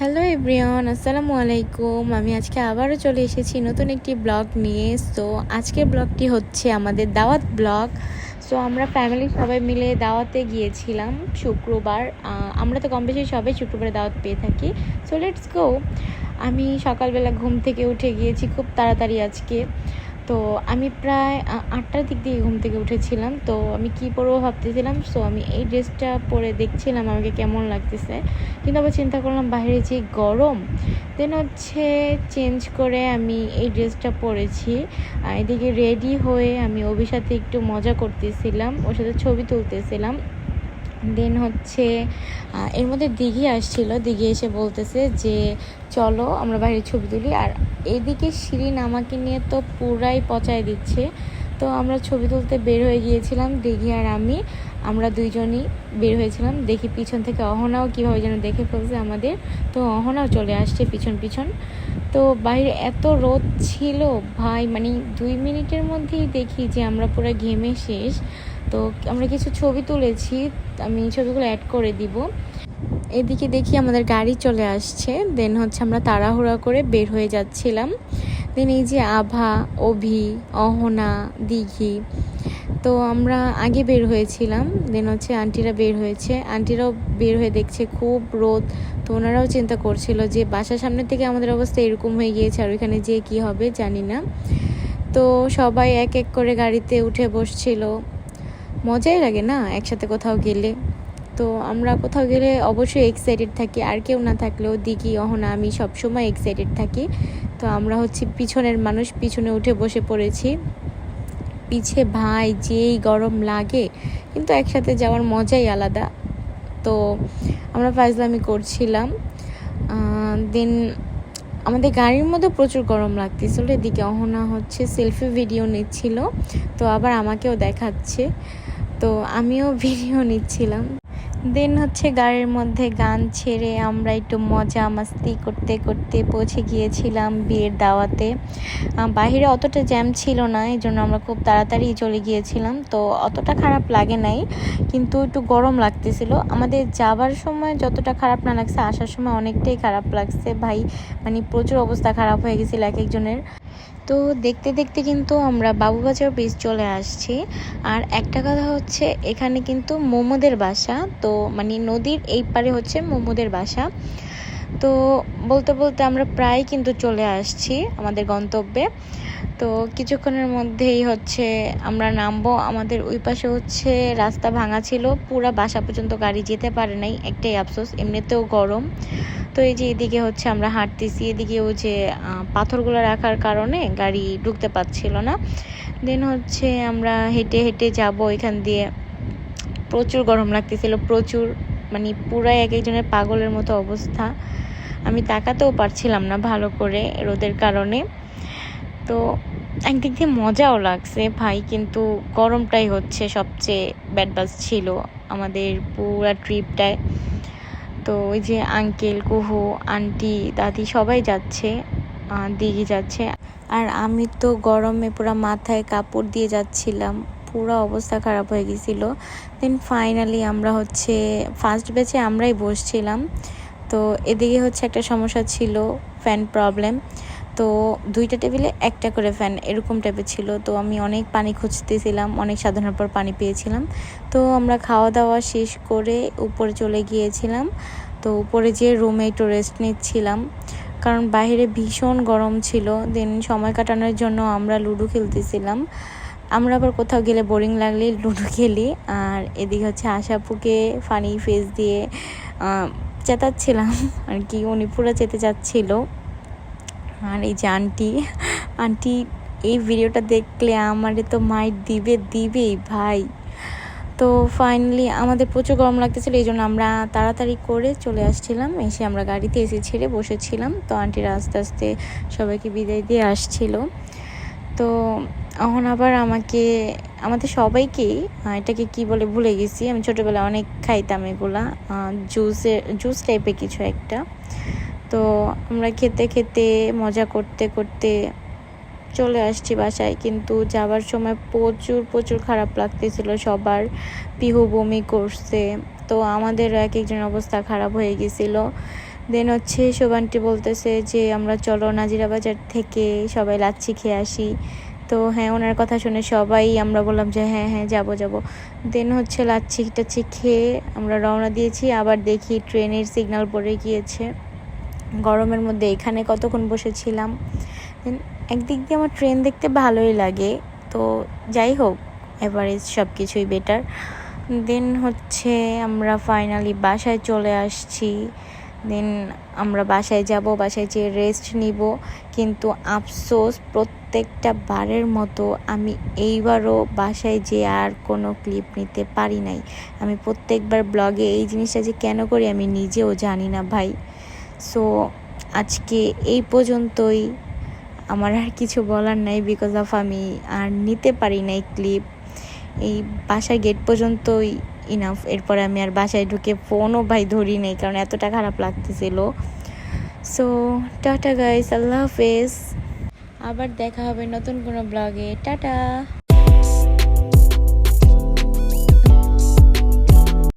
Hello everyone আসসালামু আলাইকুম আমি আজকে আবারও চলে এসেছি নতুন একটি ব্লগ নিয়ে। সো আজকের ব্লগটি হচ্ছে আমাদের দাওয়াত ব্লগ। সো আমরা ফ্যামিলি সবাই মিলে দাওয়াতে গিয়েছিলাম শুক্রবার। আমরা তো কম বেশি সবাই শুক্রবারে দাওয়াত পেয়ে থাকি। সো লেটস গো আমি সকালবেলা ঘুম থেকে উঠে গিয়েছি খুব তাড়াতাড়ি আজকে। তো আমি প্রায় আটটার দিক দিয়ে ঘুম থেকে উঠেছিলাম। তো আমি কি পরবো ভাবতেছিলাম সো আমি এই ড্রেসটা পরে দেখছিলাম আমাকে কেমন লাগতেছে। কিন্তু আবার চিন্তা করলাম বাইরে যে গরম! দেন হচ্ছে চেঞ্জ করে আমি এই ড্রেসটা পরেছি। এদিকে রেডি হয়ে আমি ওবির সাথে একটু মজা করতেছিলাম, ওর সাথে ছবি তুলতেছিলাম। দেন হচ্ছে এর মধ্যে দিঘি আসছিল। দিঘি এসে বলতেছে যে, চলো আমরা বাইরে ছবি তুলি। আর এদিকে শিরিন আমাকে নিয়ে তো পুরাই পচায় দিচ্ছে। তো আমরা ছবি তুলতে বের হয়ে গিয়েছিলাম, দিঘি আর আমি। আমরা দুইজনই বের হয়েছিলাম। দেখি পিছন থেকে অহনাও কীভাবে যেন দেখে ফেলছে আমাদের। তো অহনাও চলে আসছে পিছন পিছন। তো বাইরে এত রোদ ছিল, ভাই মানে দুই মিনিটের মধ্যেই দেখি যে আমরা পুরো ঘেমে শেষ। তো আমরা কিছু ছবি তুলেছি, আমি ছবিগুলো অ্যাড করে দিব। এদিকে দেখি আমাদের গাড়ি চলে আসছে দেন হচ্ছে আমরা তাড়াহুড়া করে বের হয়ে যাচ্ছিলাম। দেন এই যে আভা, অভি, অহনা, দিঘি, তো আমরা আগে বের হয়েছিলাম। দেন হচ্ছে আন্টিরা বের হয়েছে। আন্টিরাও বের হয়ে দেখছে খুব রোদ, তো ওনারাও চিন্তা করছিল যে বাসার সামনে থেকে আমাদের অবস্থা এরকম হয়ে গিয়েছে, আর ওইখানে যে কি হবে জানি না। তো সবাই এক এক করে গাড়িতে উঠে বসছিল। মজাই লাগে না একসাথে কোথাও গেলে। তো আমরা কোথাও গেলে অবশ্যই এক্সাইটেড থাকি, আর কেউ না থাকলেও দিঘি, অহনা, আমি সবসময় এক্সাইটেড থাকি। তো আমরা হচ্ছে পিছনের মানুষ, পিছনে উঠে বসে পড়েছি। পিছে ভাই, যেই গরম লাগে, কিন্তু একসাথে যাওয়ার মজাই আলাদা। তো আমরা ফাইজলামি করছিলাম। দেন আমাদের গাড়ির মধ্যে প্রচুর গরম লাগতেছিল। এদিকে অহনা হচ্ছে সেলফি ভিডিও নিচ্ছিল। তো আবার আমাকেও দেখাচ্ছে। তো আমিও ভিডিও নিচ্ছিলাম। দেন হচ্ছে গাড়ির মধ্যে গান ছেড়ে আমরা একটু মজা মাস্তি করতে করতে পৌঁছে গিয়েছিলাম বিয়ের দাওয়াতে। বাইরে অতটা জ্যাম ছিল না এই জন্য আমরা খুব তাড়াতাড়ি চলে গিয়েছিলাম। তো অতটা খারাপ লাগে নাই, কিন্তু একটু গরম লাগতেছিল। আমাদের যাবার সময় যতটা খারাপ না লাগছে, আসার সময় অনেকটাই খারাপ লাগছে। ভাই মানে প্রচুর অবস্থা খারাপ হয়ে গেছিল এক একজনের তো দেখতে দেখতে কিন্তু আমরা বাবুবাজার ব্রিজ চলে আসছি। আর একটা কথা হচ্ছে, এখানে কিন্তু মোমোদের বাসা। তো মানে নদীর এই পারে হচ্ছে মোমোদের বাসা। তো বলতে বলতে আমরা প্রায় কিন্তু চলে আসছি আমাদের গন্তব্যে। তো কিছুক্ষণের মধ্যেই হচ্ছে আমরা নামবো। আমাদের ওই পাশে হচ্ছে রাস্তা ভাঙা ছিল। পুরা বাসা পর্যন্ত গাড়ি যেতে পারে নাই, একটাই আফসোস, এমনিতেও গরম। তো এই যে এদিকে হচ্ছে আমরা হাঁটতেছি, এদিকে ওই যে পাথরগুলো রাখার কারণে গাড়ি ঢুকতে পারছিল না। দেন হচ্ছে আমরা হেঁটে হেঁটে যাব এখান দিয়ে। প্রচুর গরম লাগতেছিল, প্রচুর মানে পুরাই এক একজনের পাগলের মতো অবস্থা। আমি তাকাতেও পারছিলাম না ভালো করে রোদের কারণে। তো একদিক দিয়ে মজাও লাগছে ভাই, কিন্তু গরমটাই হচ্ছে সবচেয়ে ব্যাড বাস ছিল আমাদের পুরা ট্রিপটায় তো ওই যে আঙ্কেল কুহু আন্টি দাদি সবাই যাচ্ছে দিঘি যাচ্ছে। আর আমি তো গরমে পুরো মাথায় কাপড় দিয়ে যাচ্ছিলাম, পুরো অবস্থা খারাপ হয়ে গেছিল। দেন ফাইনালি আমরা হচ্ছে ফার্স্ট ব্যাচে আমরাই বসছিলাম। তো এদিকে হচ্ছে একটা সমস্যা ছিল ফ্যান প্রবলেম তো দুইটা টেবিলে একটা করে ফ্যান এরকম টাইপের ছিল। তো আমি অনেক পানি খুঁজতেছিলাম, অনেক সাধনার পর পানি পেয়েছিলাম। তো আমরা খাওয়া দাওয়া শেষ করে উপরে চলে গিয়েছিলাম। তো উপরে যেয়ে রুমে একটু রেস্ট নিচ্ছিলাম। কারণ বাইরে ভীষণ গরম ছিল। দেন সময় কাটানোর জন্য আমরা লুডো খেলতেছিলাম। আমরা আবার কোথাও গেলে বোরিং লাগলে লুডো খেলি। আর এদিকে হচ্ছে আশাপুকে ফানি ফেস দিয়ে চেতাচ্ছিলাম। আর কি, উনি পুরো চেতে যাচ্ছিল আর এই যে আন্টি আন্টি, এই ভিডিওটা দেখলে আমারে তো মাইট দিবে, দিবেই ভাই। তো ফাইনালি আমাদের প্রচুর গরম লাগতেছিল, এই জন্য আমরা তাড়াতাড়ি করে চলে আসছিলাম। এসে আমরা গাড়িতে এসে ছেড়ে বসেছিলাম। তো আন্টিরা আস্তে আস্তে সবাইকে বিদায় দিয়ে আসছিল। তো এখন আবার আমাকে, আমাদের সবাইকেই এটাকে কি বলে ভুলে গেছি। আমি ছোটোবেলায় অনেক খাইতাম এগুলা জুসের জুস টাইপের কিছু একটা। তো আমরা খেতে খেতে, মজা করতে করতে চলে আসছি বাসায়। কিন্তু যাবার সময় প্রচুর প্রচুর খারাপ লাগতেছিল সবার। পিহু বমি করছে। তো আমাদের এক একজন অবস্থা খারাপ হয়ে গেছিল। দেন হচ্ছে শোভানটি বলতেছে যে, আমরা চলো নাজিরা বাজার থেকে সবাই লাচ্ছি খেয়ে আসি। তো হ্যাঁ ওনার কথা শুনে সবাই আমরা বললাম যে হ্যাঁ হ্যাঁ যাব যাব। দেন হচ্ছে লাচ্ছি টাচ্ছি খেয়ে আমরা রওনা দিয়েছি। আবার দেখি ট্রেনের সিগন্যাল পড়ে গিয়েছে। গরমের মধ্যে এখানে কতক্ষণ বসেছিলাম। দেন একদিক দিয়ে আমার ট্রেন দেখতে ভালোই লাগে। তো যাই হোক এভারেজ সব কিছুই বেটার দেন হচ্ছে আমরা ফাইনালি বাসায় চলে আসছি। দেন আমরা বাসায় যাব, বাসায় যেয়ে রেস্ট নিব। কিন্তু আফসোস, প্রত্যেকটা বারের মতো আমি এইবারও বাসায় যে আর কোনো ক্লিপ নিতে পারি নাই। আমি প্রত্যেকবার ব্লগে এই জিনিসটা যে কেন করি আমি নিজেও জানি না ভাই। সো আজকে এই পর্যন্তই। আমার আর কিছু বলার নাই বিকজ অফ আমি আর নিতে পারি নাই ক্লিপ এই বাসায় গেট পর্যন্তই ইনাফ এরপরে আমি আর বাসায় ঢুকে ফোনও ভাই ধরি নাই কারণ এতটা খারাপ লাগতেছিল। সো টাটা গাইস আল্লাহ হাফেজ। আবার দেখা হবে নতুন কোনো ব্লগে টাটা।